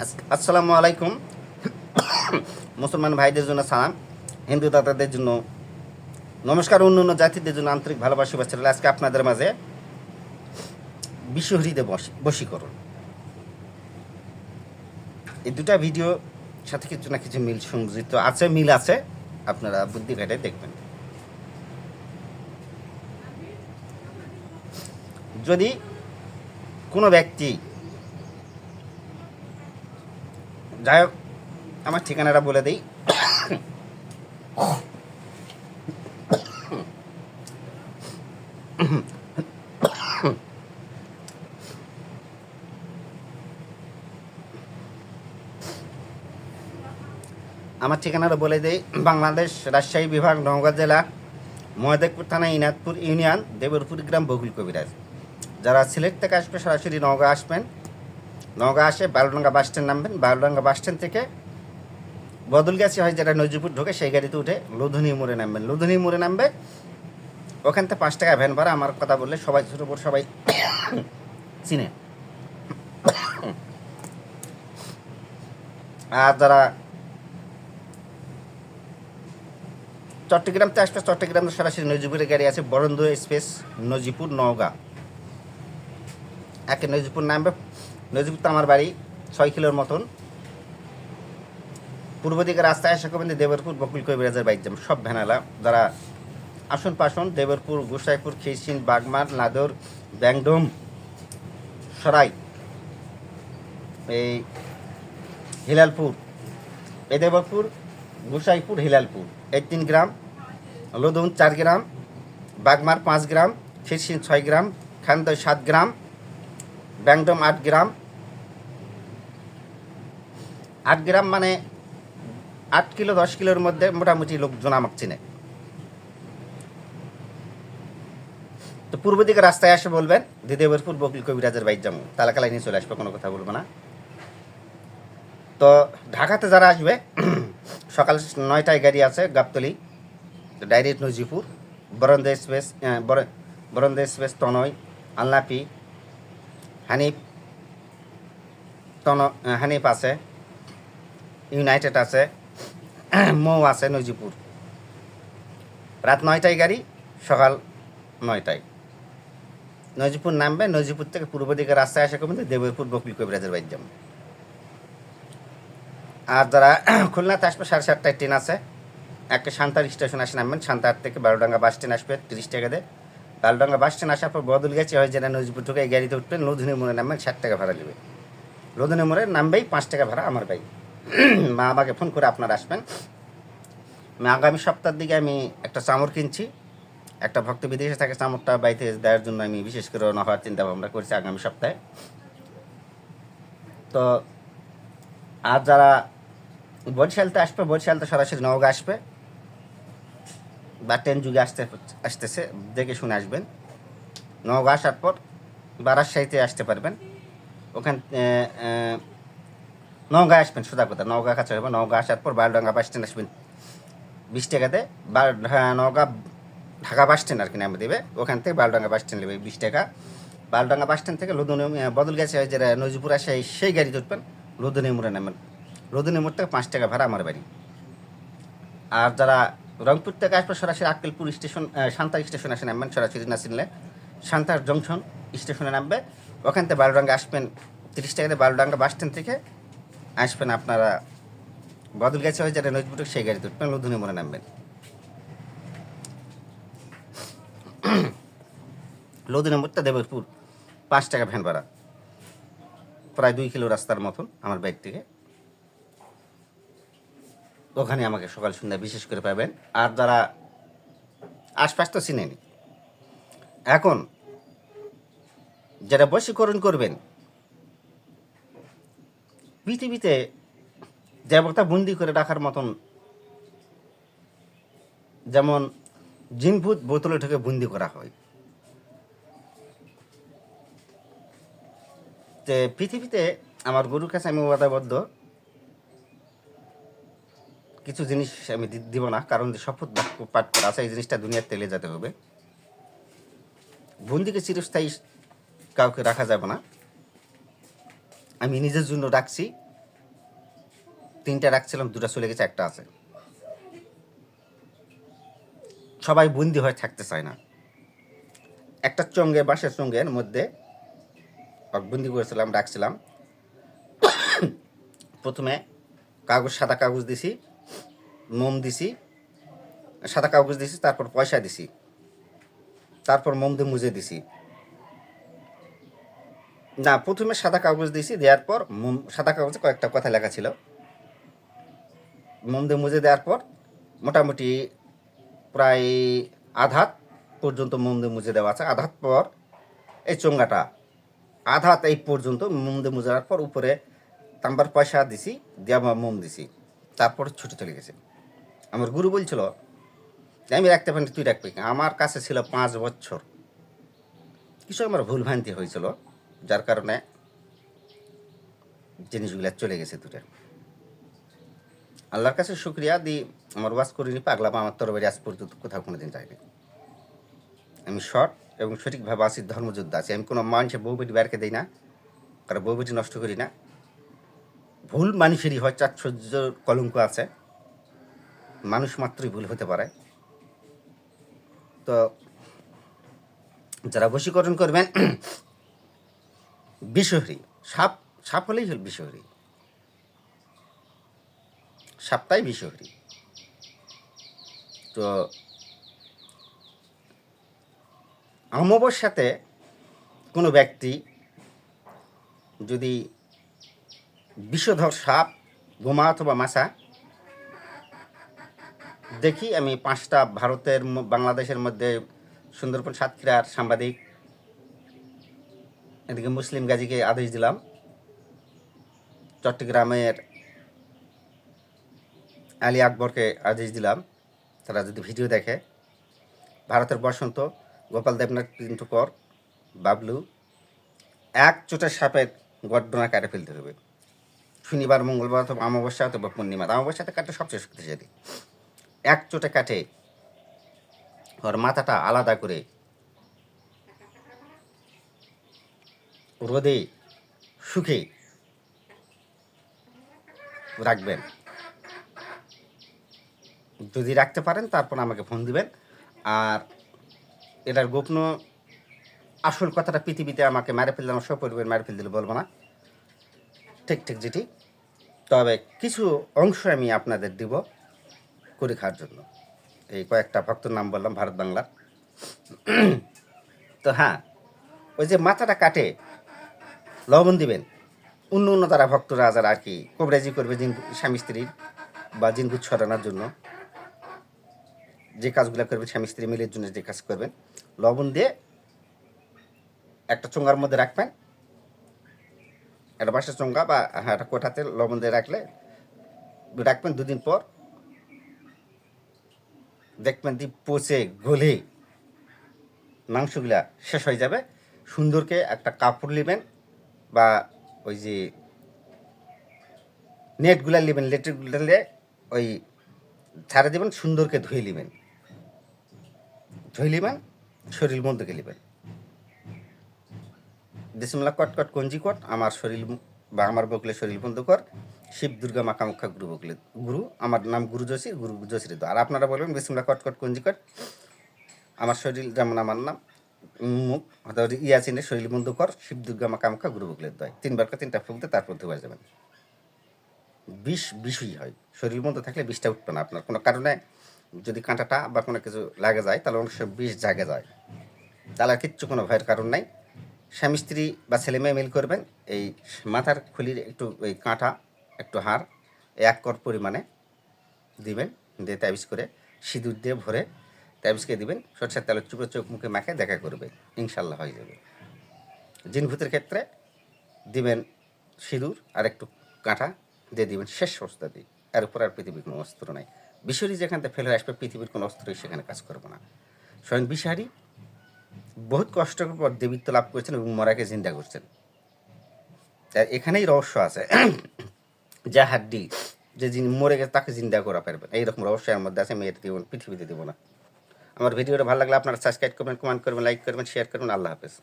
আস- আসসালামু আলাইকুম। মুসলমান ভাইদের জন্য সালাম, হিন্দু দাদাদের জন্য নমস্কার অন্য অন্য জাতিদের জন্য আন্তরিক ভালোবাসা রইল। আজকে আপনাদের মাঝে বিশ্বহৃদে বশ- বশীকরণ। এই দুটা ভিডিও সাথে কিছু না কিছু মিল সংযুক্ত আছে, মিল আছে। আপনারা বুদ্ধি ঘাটায় দেখবেন। যদি কোনো ব্যক্তি যাই হোক, আমার ঠিকানাটা বলে দিই। আমার ঠিকানাটা বলে দিই, বাংলাদেশ রাজশাহী বিভাগ, নওগাঁ জেলা, মহাদেবপুর থানা, ইনাদপুর ইউনিয়ন, দেবরপুর গ্রাম, বকুল কবিরাজ। যারা সিলেট থেকে আসবে, সরাসরি নওগাঁ আসবেন। নওগাঁ আসে বালুডাঙ্গা বাস স্ট্যান্ড নামবেন। বালুডাঙ্গা বাস স্ট্যান্ড থেকে বদলগাছি হয় যেটা নজিপুর ঢোকে, সেই গাড়িতে উঠে লুধুনি মোড়ে নামবেন। লুধুনি মোড়ে নামবে। ওখান থেকে পাঁচ টাকা ভ্যান ভাড়া, আমার কথা বললে সবাই ছোটো বড় সবাই চিনে। আর যারা চট্টগ্রামতে আসবে চট্টগ্রাম সরাসরি নজিপুরের গাড়ি আছে বরন্দ স্পেস নজিপুর নওগাঁ। একে নজিপুর নামবে। নজিপুর তো আমার বাড়ি ছয় কিলোর মতন। পূর্ব দিকে রাস্তায় আসা করবেন দেবরপুর বকুল কবিরাজের বাইক যাবেন সব ভ্যানালা যারা আসন পাশন দেবরপুর, গোসাইপুর খিরসিন বাগমার, নাদর, ব্যাংডোম, সরাই, এই হিলালপুর এ দেবরপুর, গোসাইপুর, হিলালপুর। এই তিন গ্রাম, লোদুন চার গ্রাম, বাগমার পাঁচ গ্রাম খিরসিন ছয় গ্রাম খান্দয় সাত গ্রাম, ব্যাংডম আট গ্রাম আট গ্রাম মানে আট কিলো, দশ কিলোর মধ্যে মোটামুটি লোকজন আমাকে চিনে। তো পূর্ব দিকে রাস্তায় আসে বলবেন দিদেবরপুর বকিল কবিরাজের বাইক যাব তালাকালাই নিয়ে চলে আসবে, কোনো কথা বলব না। তো ঢাকাতে যারা আসবে, সকাল নয়টায় গাড়ি আছে Gabtali, direct Najipur Barendra express Barendra express, Tonoy, আলনাপি, Hanif, তন হানিফ আছে। ইউনাইটেড আছে, মৌ আছে নজিপুর। রাত নয়টায় গাড়ি, সকাল নয়টায়। নজিপুর নামবে, নজিপুর থেকে পূর্ব দিকে রাস্তায় আসা করবেন দেবরপুর, বকুল কবিরাজের বাইক যাবেন আর যারা খুলনাতে আসবে, সাড়ে সাতটায় ট্রেন আছে। একটা সান্তার স্টেশন আসে নামবেন, সান্তার থেকে বারোডাঙ্গা বাস স্ট্যান্ড আসবে, তিরিশ টাকা দিয়ে। বারোডাঙ্গা বাস স্ট্যান্ড আসার পর বদল গেছে হয় যেটা নজিপুর ঢুকে গাড়িতে উঠবেন, লধুনি মোড়ে নামবেন, ষাট টাকা ভাড়া নেবে। লধুনি মোড়ে নামবেই পাঁচ টাকা ভাড়া আমার ভাই। মা আমাকে ফোন করে আপনারা আসবেন। আগামী সপ্তাহের দিকে আমি একটা চামড় কিনছি। একটা ভক্ত বিদেশে থাকে, চামড়টা বাড়িতে দেওয়ার জন্য আমি বিশেষ করে রওনা হওয়ার চিন্তা ভাবনা করছি আগামী সপ্তাহে। তো আর যারা বরিশালতে আসবে, বরিশালতে সরাসরি নওগাঁ আসবে বা ট্রেন যুগে আসতে আসতেছে, দেখে শুনে আসবেন। নওগাঁ আসার পর বারাসাইতে আসতে পারবেন। ওখান নওগাঁ আসবেন সোজা কথা। নওগাঁ কাছে হবে নওগাঁ আসার পর বারোডাঙ্গা বাস স্ট্যান্ড আসবেন। বিশ টাকাতে বার হ্যাঁ, নওগাঁ ঢাকা বাস স্ট্যান্ড আর কি নামে দেবে। ওখান থেকে বারোডাঙ্গা বাস স্ট্যান্ড নেবে বিশ টাকা। বারোডাঙ্গা বাস স্ট্যান্ড থেকে লুধুনি বদল গেছে যেটা নজিপুর আসে সেই গাড়ি উঠবেন লুধুনি মোড়ে নামবেন লুধুনি মোড় থেকে পাঁচ টাকা ভাড়া আমার বাড়ি। আর যারা রংপুর থেকে আসবে সরাসরি আক্কেলপুর স্টেশন সান্তার স্টেশন আসে নামবেন সরাসরি না চিনলে সান্তার জংশন স্টেশনে নামবে। ওখান থেকে বারোডাঙ্গা আসবেন তিরিশ টাকাতে বারোডাঙ্গা বাস স্ট্যান্ড থেকে আসবেন আপনারা। বদল গেছে হয়ে যেটা নজপুর সেই গাড়িতে উঠবেন, লুধুনি মোড়ে নামবেন। লুধুনি মোড়টা দেবরপুর, পাঁচ টাকা ভ্যান ভাড়া। প্রায় দুই কিলো রাস্তার মতন আমার বাইক থেকে। ওখানে আমাকে সকাল সন্ধ্যা বিশেষ করে পাবেন। আর যারা আশপাশ তো চিনেনি। এখন যারা বশীকরণ করবেন পৃথিবীতে দেবতা বন্দি করে রাখার মতন, যেমন জিনভূত বোতলে ঢুকে বন্দি করা হয়। যে পৃথিবীতে আমার গুরুর কাছে আমি ওয়াদাবদ্ধ। কিছু জিনিস আমি দিব না, কারণ শপথ বাক্য পাঠ করা আছে, এই জিনিসটা দুনিয়ার তেলে যেতে হবে। বন্দিকে চিরস্থায়ী কাউকে রাখা যাবে না। আমি নিজের জন্য রাখছি। তিনটা রাখছিলাম, দুটা চলে গেছে, একটা আছে। সবাই বন্দি হয়ে থাকতে চায় না। একটা চঙ্গে, বাঁশের চঙ্গের মধ্যে বন্দি করেছিলাম, রাখছিলাম। প্রথমে কাগজ, সাদা কাগজ দিছি, মোম দিছি, সাদা কাগজ দিছি, তারপর পয়সা দিছি, তারপর মোম দিয়ে মুজে দিছি। না, প্রথমে সাদা কাগজ দিছি, দেওয়ার পর মোম, সাদা কাগজে কয়েকটা কথা লেখা ছিল। মোম দিয়ে মুজে দেওয়ার পর মোটামুটি প্রায় আধাত পর্যন্ত মোম দিয়ে মুজে দেওয়া আছে। আধাত পর এই চোঙ্গাটা আধাত এই পর্যন্ত মোম দিয়ে মুজে দেওয়ার পর উপরে তাম্বার পয়সা দিছি দেওয়া মোম দিছি। তারপর ছুটে চলে গেছে। আমার গুরু বলছিল, আমি রাখতে পারি তুই রাখবি আমার কাছে ছিল পাঁচ বছর। কিছু আমার ভুল ভ্রান্তি হয়েছিল, যার কারণে জিনিসগুলো চলে গেছে দুটো আল্লাহর কাছে শুক্রিয়া দি আমার ওয়াজ করিনি পাগলাম আমার তরবারি আজ পর্যন্ত কোথাও কোনো দিন যায়নি। আমি সৎ এবং সঠিকভাবে আছি, ধর্মযোদ্ধা আছি। আমি কোনো মানুষের বউ বেটি বেরকে দিই না কারণ বউ বেটি নষ্ট করি না। ভুল মানুষেরই হয় চাচ্ছর্য কলঙ্ক আছে। মানুষ মাত্রই ভুল হতে পারে। তো যারা বশীকরণ করবেন, বিষহরি, সাপ সাপ হলেই হল বিষহরি। সাপটাই বিষহরি তো অমাবস্যাতে কোনো ব্যক্তি যদি বিষধর সাপ, গোমা অথবা মাছা দেখি আমি পাঁচটা ভারতের বাংলাদেশের মধ্যে সুন্দরবন সাতক্ষীরার সাংবাদিক, এদিকে মুসলিম গাজীকে আদেশ দিলাম, চট্টগ্রামের আলী আকবরকে আদেশ দিলাম, তারা যদি ভিডিও দেখে। ভারতের বসন্ত, গোপাল দেবনাথ পিন্টুকর বাবলু, এক চোটের সাপের গড্ডনা কাটে ফেলতে হবে। শনিবার, মঙ্গলবার অথবা অমাবস্যা অথবা পূর্ণিমা অমাবস্যাতে কাটে সবচেয়ে শক্তিশালী। এক চোটে কাটে, ওর মাথাটা আলাদা করে রোদে সুখে রাখবেন। যদি রাখতে পারেন, তারপর আমাকে ফোন দিবেন। আর এটার গোপন আসল কথাটা পৃথিবীতে আমাকে মেরে ফেললে, আমার সপরিবার মেরে ফেল দিলে বলব না। ঠিক ঠিক যেটি তবে কিছু অংশ আমি আপনাদের দিব করে খাওয়ার জন্য। এই কয়েকটা ভক্তর নাম বললাম, ভারত বাংলার। তো হ্যাঁ ওই যে মাথাটা কাটে, লবণ দিবেন। অন্য অন্য তারা ভক্তরা যারা আর কি কবরাজি করবে জিন, স্বামী স্ত্রীর বা জিনভূত ছড়ানোর জন্য। যে কাজগুলো করবেন স্বামী স্ত্রী মিলের জন্য যে কাজ করবেন লবণ দিয়ে একটা চোঙ্গার মধ্যে রাখবেন। একটা বাঁশের চোঙ্গা বা হ্যাঁ একটা কোঠাতে লবণ দিয়ে রাখলে রাখবেন দুদিন পর। দেখবেন দি পচে গলে মাংসগুলা শেষ হয়ে যাবে। সুন্দরকে একটা কাপড় নেবেন বা ওই যে নেটগুলা নেবেন নেটগুলা ওই ছাড়া দেবেন, সুন্দরকে ধুয়ে নেবেন। নেবেন শরীর মধ্যে বিসমুল্লাহ কট কট কঞ্জি কট, আমার শরীর বা আমার বকলে শরীর বন্ধ কর। শিব দুর্গা মাকামুখা গুরু বকলে গুরু, আমার নাম গুরু যোশী গুরু যোশীর আর আপনারা বলবেন বিসমুল্লাহ কট কট কঞ্জি কট, আমার শরীর যেমন আমার নাম, মুখ, অর্থাৎ ইয়াসিনের শরীর বন্ধ কর, শিব দুর্গা মাকামুখা গুরু বকলের দয়। তিনবার করে তিনটা ফুক দিয়ে তারপর ধুয়ে যাবেন বিষ বিষই হয়। শরীর মধ্যে থাকলে বিষটা উঠবে না। আপনার কোনো কারণে যদি কাঁটাটা বা কোনো কিছু লাগে যায়, তাহলে অনেক সময় বিষ জাগে যায়। তাহলে আর কিচ্ছু কোনো ভয়ের কারণ নাই। স্বামী, স্ত্রী বা ছেলে মেয়ে মিল করবেন। এই মাথার খুলির একটু ওই কাঁটা, একটু হাড়, এক কর পরিমাণে দিবেন। দিয়ে তাবিজ করে সিঁদুর দিয়ে ভরে তাবিজকে দিবেন। সরষের তেলের চুপে চোখ মুখে মাখে দেখা করবে। ইনশাল্লাহ হয়ে যাবে। জিন ভূতের ক্ষেত্রে দিবেন সিঁদুর আর একটু কাঁটা দিয়ে দিবেন শেষ অবস্থা দিই এর উপর আর পৃথিবীর কোনো অস্ত্র নাই। বিষয়টি যেখান থেকে ফেলে আসবে, পৃথিবীর কোনো অস্ত্রই সেখানে কাজ করবে না। স্বয়ং বিষহারী বহুত কষ্টের পর দেবীত্ব লাভ করেছেন এবং মরাকে জিন্দা করছেন। তার এখানেই রহস্য আছে। যা হাড্ডি যে যিনি মরে গেছে, তাকে জিন্দা করা পারবেন এইরকম রহস্য এর মধ্যে আছে আমি এটা পৃথিবীতে দেবো না। আমার ভিডিওটা ভালো লাগলে আপনারা সাবস্ক্রাইব করবেন কমেন্ট করবেন লাইক করবেন শেয়ার করবেন। আল্লাহ হাফেজ।